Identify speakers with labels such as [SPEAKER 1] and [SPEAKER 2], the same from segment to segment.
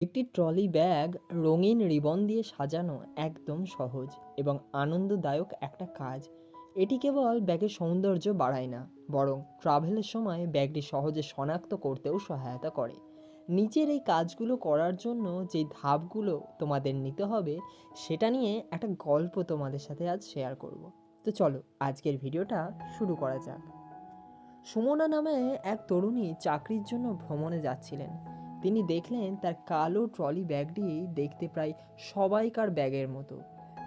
[SPEAKER 1] একটি trolley bag রঙিন ribbon দিয়ে সাজানো একদম সহজ এবং আনন্দদায়ক একটা কাজ। এটি কেবল ব্যাগের সৌন্দর্য বাড়ায় না, বরং ট্রাভেলের সময় ব্যাগটি সহজে শনাক্ত করতেও সহায়তা করে। নিচের এই কাজগুলো করার জন্য যে ধাপগুলো তোমাদের নিতে হবে, সেটা নিয়ে একটা গল্প তোমাদের সাথে আজ শেয়ার করব। তো চলো, আজকের ভিডিওটা শুরু করা যাক। সুমনা নামে এক তরুণী চাকরির জন্য ভ্রমণে যাচ্ছিলেন। তিনি দেখলেন তার কালো ট্রলি ব্যাগটি দেখতে প্রায় সবাইকার ব্যাগের মতো।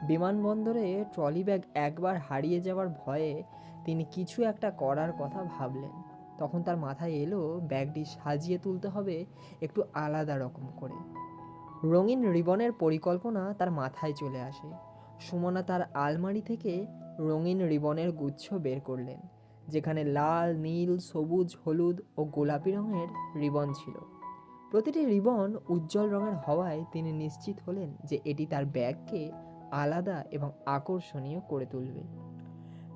[SPEAKER 1] বিমানবন্দরে ট্রলি ব্যাগ একবার হারিয়ে যাওয়ার ভয়ে তিনি কিছু একটা করার কথা ভাবলেন। তখন তার মাথায় এলো, ব্যাগটি সাজিয়ে তুলতে হবে একটু আলাদা রকম করে। রঙিন রিবনের পরিকল্পনা তার মাথায় চলে আসে। সুমনা তার আলমারি থেকে রঙিন রিবনের গুচ্ছ বের করলেন, যেখানে লাল, নীল, সবুজ, হলুদ ও গোলাপি রঙের রিবন ছিল। প্রতিটি রিবন উজ্জ্বল রঙের হওয়ায় তিনি নিশ্চিত হলেন যে এটি তার ব্যাগকে আলাদা এবং আকর্ষণীয় করে তুলবে।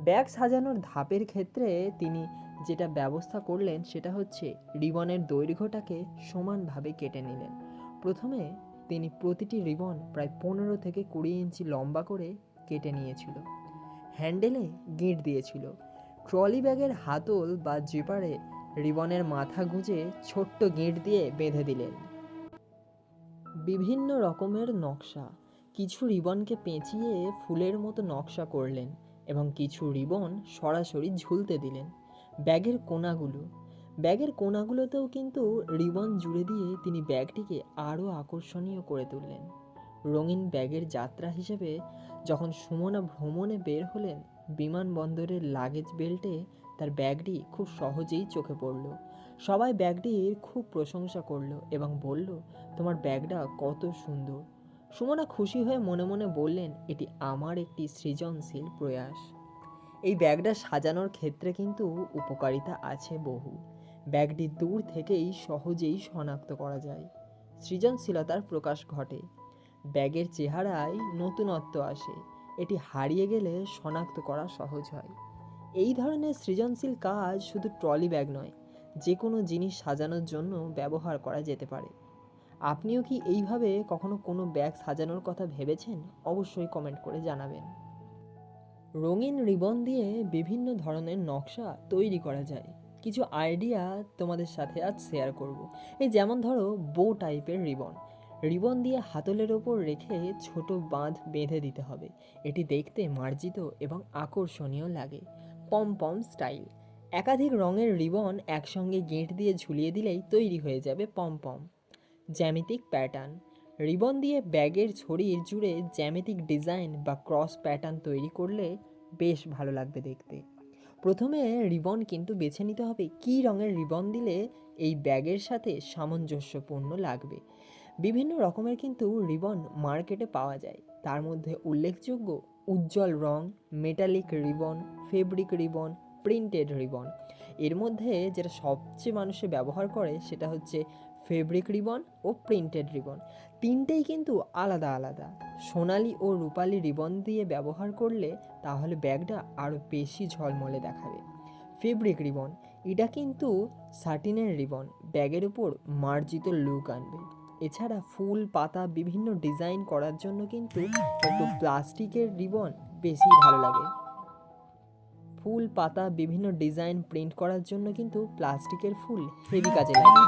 [SPEAKER 1] ব্যাগ সাজানোর ধাপের ক্ষেত্রে তিনি যেটা ব্যবস্থা করলেন সেটা হচ্ছে রিবনের দৈর্ঘ্যটাকে সমানভাবে কেটে নিলেন। প্রথমে তিনি প্রতিটি রিবন প্রায় পনেরো থেকে কুড়ি ইঞ্চি লম্বা করে কেটে নিয়েছিল। হ্যান্ডেলে গিঁট দিয়েছিল। ট্রলি ব্যাগের হাতল বা জিপারে রিবনের মাথা গুঁজে ছোট্ট গিঁট দিয়ে বেঁধে দিলেন। বিভিন্ন রকমের নকশা। কিছু রিবনকে পেঁচিয়ে ফুলের মতো নকশা করলেন এবং কিছু রিবন সরাসরি ঝুলতে দিলেন ব্যাগের কোনাগুলো। ব্যাগের কোনাগুলোতেও কিন্তু রিবন জুড়ে দিয়ে তিনি ব্যাগটিকে আরও আকর্ষণীয় করে তুললেন। রঙিন ব্যাগের যাত্রা হিসেবে যখন সুমনা ভ্রমণে বের হলেন, বিমানবন্দরের লাগেজ বেল্টে তার ব্যাগটি খুব সহজেই চোখে পড়ল। সবাই ব্যাগটির খুব প্রশংসা করল এবং বলল, তোমার ব্যাগটা কত সুন্দর। সুমনা খুশি হয়ে মনে মনে বললেন, এটি আমার একটি সৃজনশীল প্রয়াস। এই ব্যাগটা সাজানোর ক্ষেত্রে কিন্তু উপকারিতা আছে বহু। ব্যাগটি দূর থেকেই সহজেই শনাক্ত করা যায়। সৃজনশীলতার প্রকাশ ঘটে। ব্যাগের চেহারায় নতুনত্ব আসে। এটি হারিয়ে গেলে শনাক্ত করা সহজ হয়। এই ধরনের সৃজনশীল কাজ শুধু ট্রলি ব্যাগ নয় যে কোনো জিনিস সাজানোর জন্য ব্যবহার করা যেতে পারে। আপনিও কি এইভাবে কখনো কোনো ব্যাগ সাজানোর কথা ভেবেছেন? অবশ্যই কমেন্ট করে জানাবেন। রঙিন রিবন দিয়ে বিভিন্ন ধরনের নকশা তৈরি করা যায়। কিছু আইডিয়া তোমাদের সাথে আজ শেয়ার করব। এই যেমন ধরো বো টাইপের রিবন। রিবন দিয়ে হাতলের ওপর রেখে ছোট বাঁধ বেঁধে দিতে হবে। এটি দেখতে মার্জিত এবং আকর্ষণীয় লাগে। Pom pom style. একাধিক রঙের রিবন একসঙ্গে গেঁট দিয়ে ঝুলিয়ে দিলেই তৈরি হয়ে যাবে পম পম জ্যামিতিক প্যাটার্ন। রিবন দিয়ে ব্যাগের ছড়ির জুড়ে জ্যামিতিক ডিজাইন বা ক্রস প্যাটার্ন তৈরি করলে বেশ ভালো লাগবে দেখতে। প্রথমে রিবন কিন্তু বেছে নিতে হবে কী রঙের রিবন দিলে এই ব্যাগের সাথে সামঞ্জস্যপূর্ণ লাগবে। বিভিন্ন রকমের কিন্তু রিবন মার্কেটে পাওয়া যায়। তার মধ্যে উল্লেখযোগ্য উজ্জ্বল রং metallic ribbon fabric ribbon printed ribbon. এর মধ্যে যেটা সবচেয়ে মানুষে ব্যবহার করে সেটা হচ্ছে ফেব্রিক রিবন ও প্রিন্টেড রিবন। তিনটেই কিন্তু আলাদা আলাদা। সোনালি ও রূপালি রিবন দিয়ে ব্যবহার করলে তাহলে ব্যাগটা আরও বেশি ঝলমলে দেখাবে। ফেব্রিক রিবন, এটা কিন্তু সাটিনের রিবন, ব্যাগের উপর মার্জিত লুক আনবে। এছাড়া ফুল, পাতা, বিভিন্ন ডিজাইন করার জন্য কিন্তু একটু প্লাস্টিকের রিবন বেশি ভালো লাগে। ফুল, পাতা, বিভিন্ন ডিজাইন প্রিন্ট করার জন্য কিন্তু প্লাস্টিকের ফুল হেভি কাজে লাগে।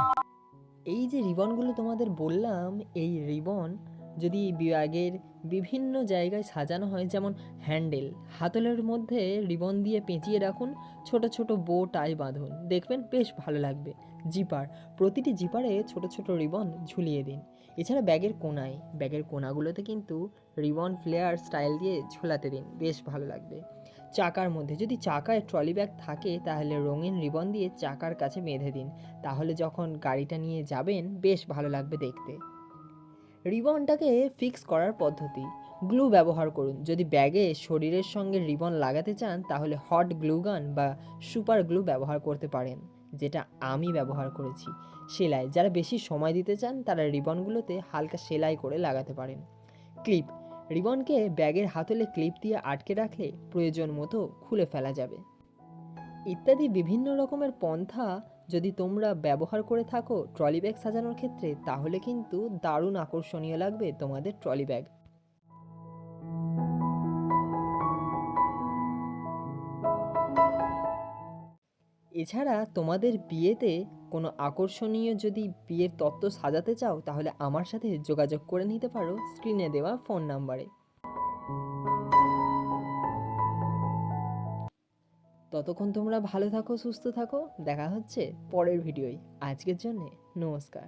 [SPEAKER 1] এই যে রিবনগুলো তোমাদের বললাম, এই রিবন যদি ব্যাগের বিভিন্ন জায়গায় সাজানো হয়, যেমন হ্যান্ডেল, হাতলের মধ্যে রিবন দিয়ে পেঁচিয়ে রাখুন, ছোট ছোট বো, টাই বাঁধুন, দেখবেন বেশ ভালো লাগবে। জিপার। প্রতিটি জিপারে ছোট ছোট রিবন ঝুলিয়ে দিন। এছাড়া ব্যাগের কোনায়, ব্যাগের কোনাগুলোতে কিন্তু রিবন ফ্লেয়ার স্টাইল দিয়ে ঝোলাতে দিন। বেশ ভালো লাগবে। চাকার মধ্যে যদি চাকায় ট্রলি ব্যাগ থাকে, তাহলে রঙিন রিবন দিয়ে চাকার কাছে বেঁধে দিন। তাহলে যখন গাড়িটা নিয়ে যাবেন, বেশ ভালো লাগবে দেখতে। রিবনটাকে ফিক্স করার পদ্ধতি। গ্লু ব্যবহার করুন। যদি ব্যাগে শরীরের সঙ্গে রিবন লাগাতে চান, তাহলে হট গ্লু গান বা সুপার গ্লু ব্যবহার করতে পারেন। যেটা আমি ব্যবহার করেছি। সেলাই, যারা বেশি সময় দিতে চান, তারা রিবনগুলোতে হালকা সেলাই করে লাগাতে পারেন। ক্লিপ, রিবনকে ব্যাগের হাতলে ক্লিপ দিয়ে আটকে রাখলে প্রয়োজন মতো খুলে ফেলা যাবে। ইত্যাদি বিভিন্ন রকমের পন্থা যদি তোমরা ব্যবহার করে থাকো ট্রলি ব্যাগ সাজানোর ক্ষেত্রে, তাহলে কিন্তু দারুণ আকর্ষণীয় লাগবে তোমাদের ট্রলি ব্যাগ। এছাড়া তোমাদের বিয়েতে কোনো আকর্ষণীয় যদি বিয়ের তত্ত্ব সাজাতে চাও, তাহলে আমার সাথে যোগাযোগ করে নিতে পারো স্ক্রিনে দেওয়া ফোন নাম্বারে ততক্ষণ তোমরা ভালো থাকো, সুস্থ থাকো। দেখা হচ্ছে পরের ভিডিওয় আজকের জন্যে নমস্কার।